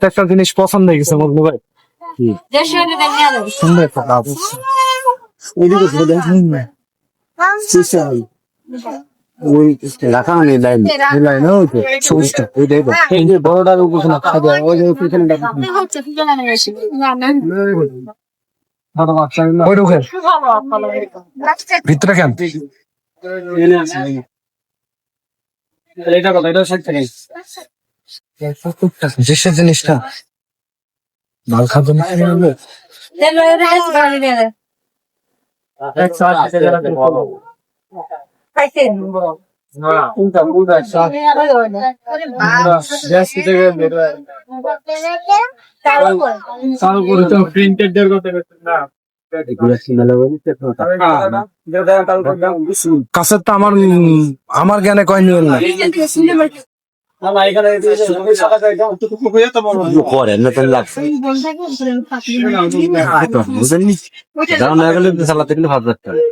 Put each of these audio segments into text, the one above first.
প্রত্যেকটা জিনিস পছন্দ হয়ে গেছে মজনু ভাই। সুন্দর একটা কাজ বড়টার উপর ওই যে পিছনে ওই ঢুকেন ভিতরে কেন? এটা কথা এটা জিনিসটা মাল খাবে না। কাছের তো আমার আমার জ্ঞানে কয় নিবেন না? করে না তো লাগছে দাম না গেলে চালাতে বুঝলেন তাহলে।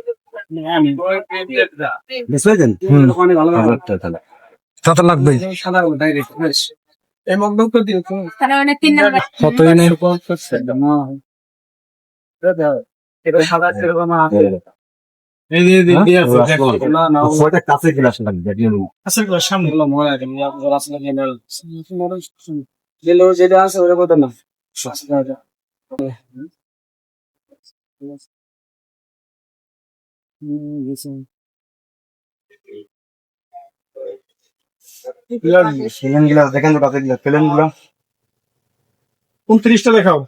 লাগবে এই মগ্ন করে দিও তো। এই যেটা আছে ওটা কথা না। সিলেন গ্লাস দেখেন তো কাছে গ্লাস পেলেন উনত্রিশটা দেখাও।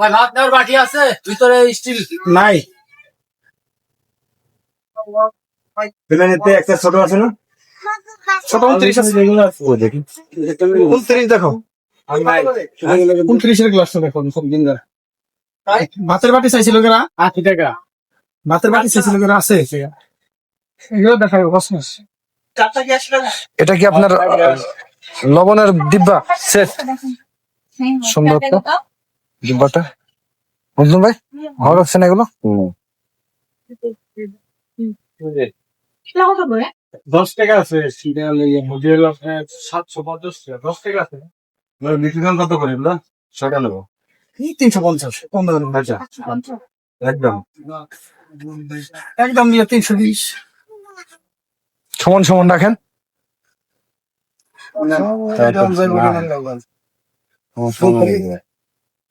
ভাত দেওয়ার বাকি আছে? ভিতরে স্টিল নাই। পেলেনেতে একটা ছোট আছে না? ছোট উনত্রিশ আছে। ও দেখি। উনত্রিশ দেখো। উনত্রিশের গ্লাসটা দেখো খুব দিন ধরে। ভাতের বাটি চাইছিল কেনা আশি টাকা। ভাতের বাটি চাইছিল কেনা আছে। এগুলো দেখাবো কসমস এটা কি আপনার লবণের ডিব্বা সেট সুন্দর তো? ডিব্বাটা বুঝলেন ভাই ভালো লাগছে না এগুলো দশ টাকা আছে সাতশো পঞ্চাশ টাকা দশ টাকা আছে দাম কত করে এগুলো ছটা নেব তিনশো পঞ্চাশ কম দাম আচ্ছা একদম একদম দিয়ে তিনশো বিশ সমান সমান রাখেন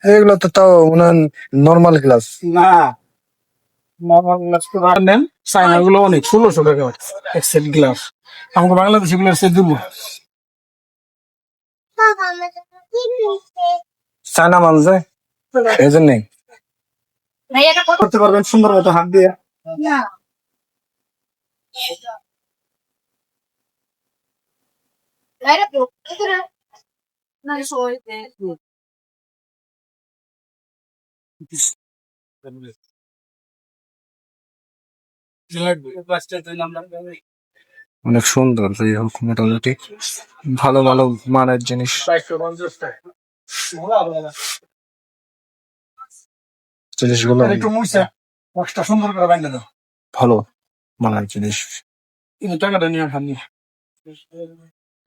এগুলো তো তাও মানে নর্মাল গ্লাস না। নর্মাল গ্লাস তো আর নেন। চাইনা গুলো অনেক ষোলোশো টাকা এক্সেল গ্লাস আমাকে বাংলাদেশি গুলো সে দেবো। চায়না মাল যায় এই করতে পারবেন সুন্দর মতো হাত দিয়ে। অনেক সুন্দর যাই হোক মোটামুটি ভালো ভালো মানের জিনিস। জিনিসগুলো একটু সুন্দর করে দাও। ভালো মানের জিনিস। কিন্তু টাকাটা নিয়ে খান